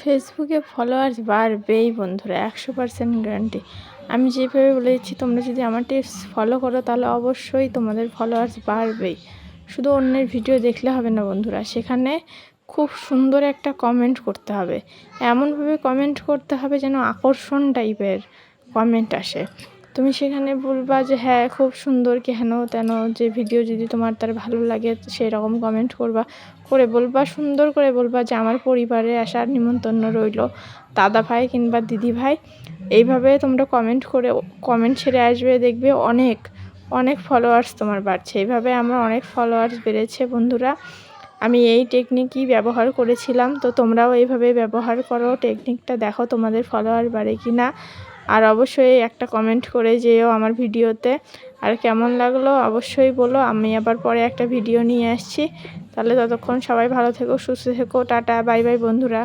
ফেসবুকে ফলোয়ার্স বাড়বেই বন্ধুরা, একশো পার্সেন্ট গ্যারান্টি আমি যেভাবে বলেছি, তোমরা যদি আমার টিপস ফলো করো, তাহলে অবশ্যই তোমাদের ফলোয়ার্স বাড়বেই। শুধু অন্যের ভিডিও দেখলে হবে না বন্ধুরা, সেখানে খুব সুন্দর একটা কমেন্ট করতে হবে। এমনভাবে কমেন্ট করতে হবে যেন আকর্ষণ টাইপের কমেন্ট আসে। তুমি সেখানে বলবা যে হ্যাঁ খুব সুন্দর কেন, তেন, যে ভিডিও যদি তোমার তার ভালো লাগে, সেরকম কমেন্ট করবা। করে বলবা, সুন্দর করে বলবা যে, আমার পরিবারে আসার নিমন্ত্রণ রইল, দাদা ভাই কিংবা দিদি ভাই। এইভাবে তোমরা কমেন্ট করে কমেন্ট ছেড়ে আসবে, দেখবে অনেক অনেক ফলোয়ার্স তোমার বাড়ছে। এইভাবে আমার অনেক ফলোয়ার্স বেড়েছে, বন্ধুরা। আমি এই টেকনিকই ব্যবহার করেছিলাম, তো তোমরাও এইভাবে ব্যবহার করো। টেকনিকটা দেখো তোমাদের ফলোয়ার বাড়ে কি না আর অবশ্যই একটা কমেন্ট করে যেও আমার ভিডিওতে। আর কেমন লাগল অবশ্যই বলো, আমি আবার পরে একটা ভিডিও নিয়ে আসছি। তাহলে ততক্ষণ সবাই ভালো থেকো, সুস্থ থেকো, টাটা, বাই বাই বন্ধুরা।